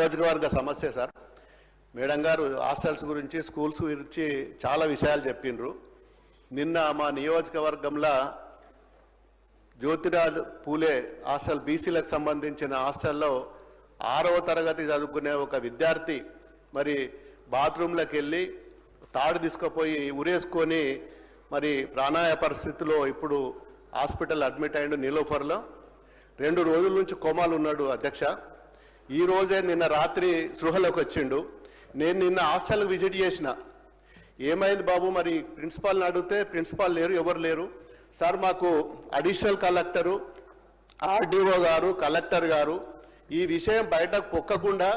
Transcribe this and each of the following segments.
నియోజకవర్గ సమస్య sir. Madam గారు హాస్టల్స్ గురించి స్కూల్స్ గురించి చాలా విషయాలు చెప్పిండ్రు నిన్న మా నియోజకవర్గంలో జ్యోతిరాజ్ పూలే హాస్టల్ బీసీలకు సంబంధించిన హాస్టల్లో ఆరవ తరగతి చదువుకునే ఒక విద్యార్థి మరి బాత్రూంలోకి వెళ్ళి తాడు తీసుకుపోయి ఉరేసుకొని మరి ప్రాణాయ పరిస్థితిలో ఇప్పుడు హాస్పిటల్ అడ్మిట్ అయ్యిండు నీలోఫర్లో. రెండు రోజుల నుంచి కోమాలు ఉన్నాడు అధ్యక్ష. ఈ రోజే నిన్న రాత్రి సృహలోకి వచ్చిండు. నేను నిన్న హాస్టల్కి విజిట్ చేసిన. ఏమైంది బాబు? మరి ప్రిన్సిపాల్ని అడిగితే ప్రిన్సిపాల్ లేరు ఎవరు లేరు? సార్ మాకు అడిషనల్ కలెక్టరు ఆర్డీఓ గారు కలెక్టర్ గారు ఈ విషయం బయటకు పొక్కకుండా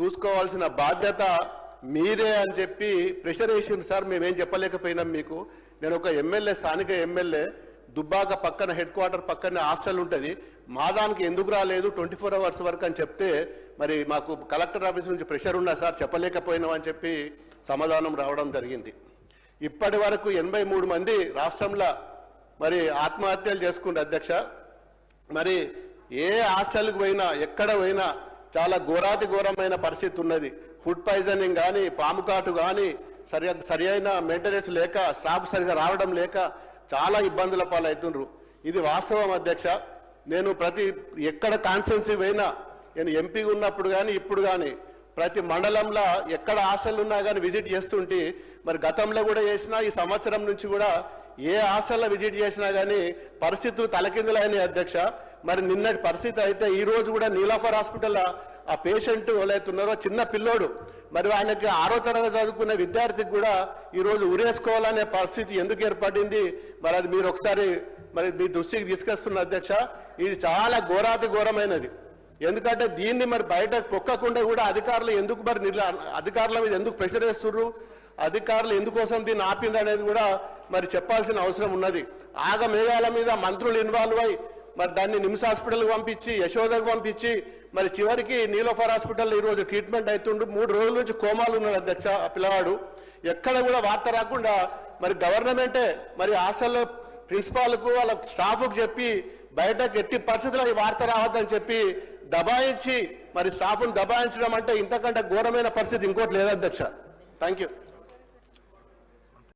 చూసుకోవాల్సిన బాధ్యత మీదే అని చెప్పి ప్రెషర్ వేసింది సార్. మేమేం చెప్పలేకపోయినాం మీకు. నేను ఒక ఎమ్మెల్యే స్థానిక ఎమ్మెల్యే. దుబ్బాక పక్కన హెడ్ క్వార్టర్ పక్కన హాస్టల్ ఉంటుంది. మా దానికి ఎందుకు రాలేదు? ట్వంటీ ఫోర్ అవర్స్ వరకు అని చెప్తే మరి మాకు కలెక్టర్ ఆఫీస్ నుంచి ప్రెషర్ ఉన్నా సార్ చెప్పలేకపోయినాం అని చెప్పి సమాధానం రావడం జరిగింది. ఇప్పటి వరకు ఎనభై మూడు మంది రాష్ట్రంలో మరి ఆత్మహత్యలు చేసుకుంటే అధ్యక్ష. మరి ఏ హాస్టల్కి పోయినా ఎక్కడ పోయినా చాలా ఘోరాతి ఘోరమైన పరిస్థితి ఉన్నది. ఫుడ్ పాయిజనింగ్ కానీ పాము కాటు కానీ సరి సరి అయిన మెయింటెనెన్స్ లేక స్టాఫ్ సరిగా రావడం లేక చాలా ఇబ్బందుల పాలవుతుండ్రు. ఇది వాస్తవం అధ్యక్ష. నేను ప్రతి ఎక్కడ కాన్స్టెన్సీ పోయినా నేను ఎంపీ ఉన్నప్పుడు కానీ ఇప్పుడు కానీ ప్రతి మండలంలో ఎక్కడ ఆశలు ఉన్నా కానీ విజిట్ చేస్తుంటే మరి గతంలో కూడా చేసినా ఈ సంవత్సరం నుంచి కూడా ఏ ఆశల్లో విజిట్ చేసినా కానీ పరిస్థితులు తలకిందులైన అధ్యక్ష. మరి నిన్నటి పరిస్థితి అయితే ఈరోజు కూడా నీలాఫర్ హాస్పిటల్లో ఆ పేషెంట్ ఎవరైతున్నారో చిన్న పిల్లోడు మరి ఆయనకి ఆరో తరగతి చదువుకునే విద్యార్థికి కూడా ఈరోజు ఉరేసుకోవాలనే పరిస్థితి ఎందుకు ఏర్పడింది? మరి అది మీరు ఒకసారి మరి మీ దృష్టికి తీసుకొస్తున్న అధ్యక్ష ఇది చాలా ఘోరాతి ఘోరమైనది ఎందుకంటే దీన్ని మరి బయట పొక్కకుండా కూడా అధికారులు ఎందుకు మరి నిర్లా అధికారుల మీద ఎందుకు ప్రెషర్ వేస్తుర్రు? అధికారులు ఎందుకోసం దీన్ని ఆపింది అనేది కూడా మరి చెప్పాల్సిన అవసరం ఉన్నది. ఆగ మేఘాల మీద మంత్రులు ఇన్వాల్వ్ అయి మరి దాన్ని నిమ్స్ హాస్పిటల్కి పంపించి యశోదకు పంపించి మరి చివరికి నీలోఫర్ హాస్పిటల్ ఈ రోజు ట్రీట్మెంట్ అవుతుండు మూడు రోజుల నుంచి కోమాలు ఉన్నాడు అధ్యక్ష ఆ పిల్లవాడు. ఎక్కడ కూడా వార్త రాకుండా మరి గవర్నమెంటే మరి హాస్టల్లో ప్రిన్సిపాల్కు వాళ్ళ స్టాఫ్కు చెప్పి బయటకు ఎట్టి పరిస్థితుల్లో ఈ వార్త రావద్దని చెప్పి దబాయించి మరి స్టాఫ్ను దబాయించడం అంటే ఇంతకంటే ఘోరమైన పరిస్థితి ఇంకోటి లేదు అధ్యక్ష. Thank you